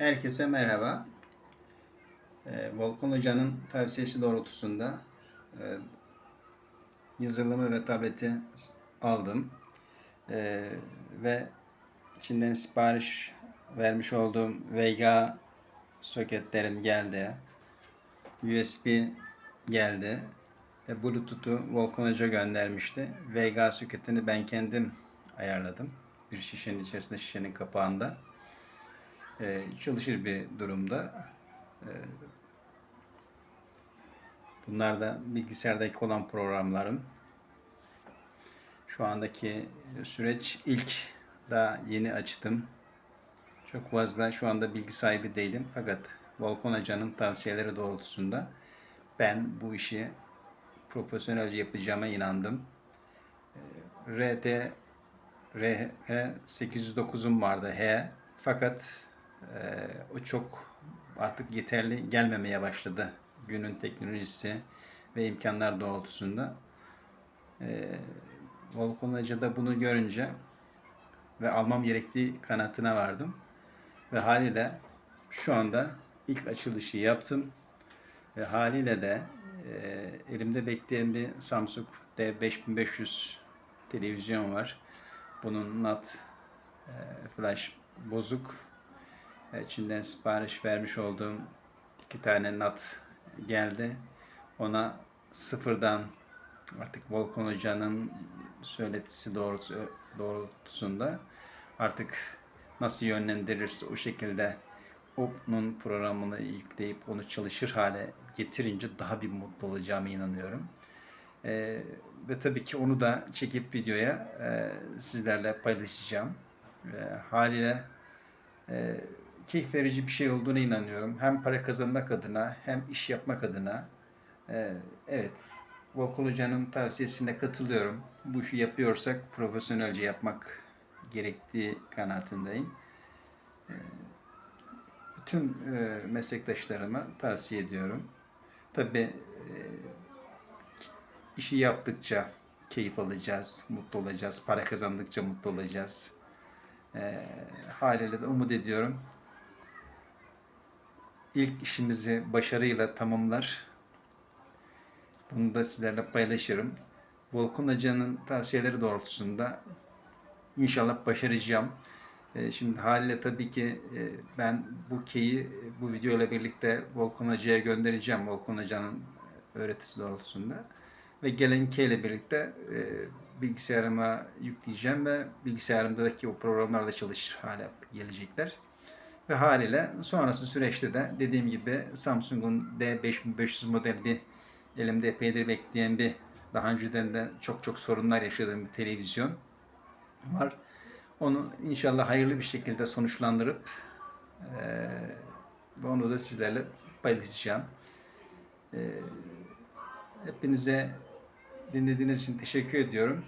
Herkese merhaba. Ee, Volkan Hoca'nın tavsiyesi doğrultusunda e, yazılımı ve tableti aldım. Ee, ve Çin'den sipariş vermiş olduğum Vega soketlerim geldi. USB geldi. Ve Bluetooth'u Volkan Hoca göndermişti. Vega soketini ben kendim ayarladım. Bir şişenin içerisinde, şişenin kapağında e, çalışır bir durumda. E, bunlar da bilgisayardaki olan programlarım. Şu andaki süreç ilk daha yeni açtım. Çok fazla şu anda bilgi sahibi değilim. Fakat Volkan Hoca'nın tavsiyeleri doğrultusunda ben bu işi profesyonelce yapacağıma inandım. E, RT RH 809'um vardı H. Fakat ee, o çok artık yeterli gelmemeye başladı günün teknolojisi ve imkanlar doğrultusunda. Ee, Volkan Hoca da bunu görünce ve almam gerektiği kanaatine vardım. Ve haliyle şu anda ilk açılışı yaptım. Ve haliyle de e, elimde bekleyen bir Samsung D5500 televizyon var. Bunun NAT e, flash bozuk. E, Çin'den sipariş vermiş olduğum iki tane NAT geldi. Ona sıfırdan artık Volkan Hoca'nın söyletisi doğrusu, doğrultusunda artık nasıl yönlendirirse o şekilde onun programını yükleyip onu çalışır hale getirince daha bir mutlu olacağıma inanıyorum. E, ve tabii ki onu da çekip videoya e, sizlerle paylaşacağım. E, haliyle e, keyif verici bir şey olduğuna inanıyorum. Hem para kazanmak adına hem iş yapmak adına. E, evet, Volkan Hoca'nın tavsiyesine katılıyorum. Bu işi yapıyorsak profesyonelce yapmak gerektiği kanaatindeyim. E, bütün e, meslektaşlarıma tavsiye ediyorum. Tabii e, işi yaptıkça keyif alacağız, mutlu olacağız. Para kazandıkça mutlu olacağız. E, haliyle de umut ediyorum. İlk işimizi başarıyla tamamlar. Bunu da sizlerle paylaşırım. Volkan Hoca'nın tavsiyeleri doğrultusunda inşallah başaracağım. E, Şimdi haliyle tabii ki e, ben bu keyi bu video ile birlikte Volkan Hoca'ya göndereceğim. Volkan Hoca'nın öğretisi doğrultusunda. Ve gelen key ile birlikte e, bilgisayarıma yükleyeceğim ve bilgisayarımdaki o programlarla çalışır hale gelecekler. Ve haliyle sonrası süreçte de dediğim gibi Samsung'un D5500 model bir elimde epeydir bekleyen bir daha önceden de çok çok sorunlar yaşadığım bir televizyon var. Onu inşallah hayırlı bir şekilde sonuçlandırıp ve onu da sizlerle paylaşacağım. Eee, hepinize dinlediğiniz için teşekkür ediyorum.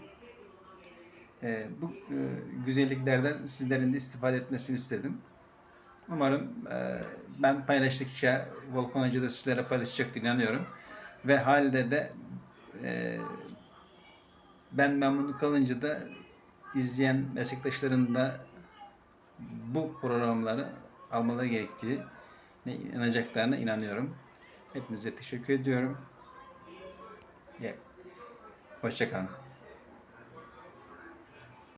Eee, bu eee, güzelliklerden sizlerin de istifade etmesini istedim. Umarım eee, ben paylaştıkça Volkan Hoca da sizlere paylaşacaktır inanıyorum. Ve halde de eee, ben memnun kalınca da izleyen meslektaşların da bu programları almaları gerektiği inanacaklarına inanıyorum. Hepinize teşekkür ediyorum. Yeah. Hoşçakalın.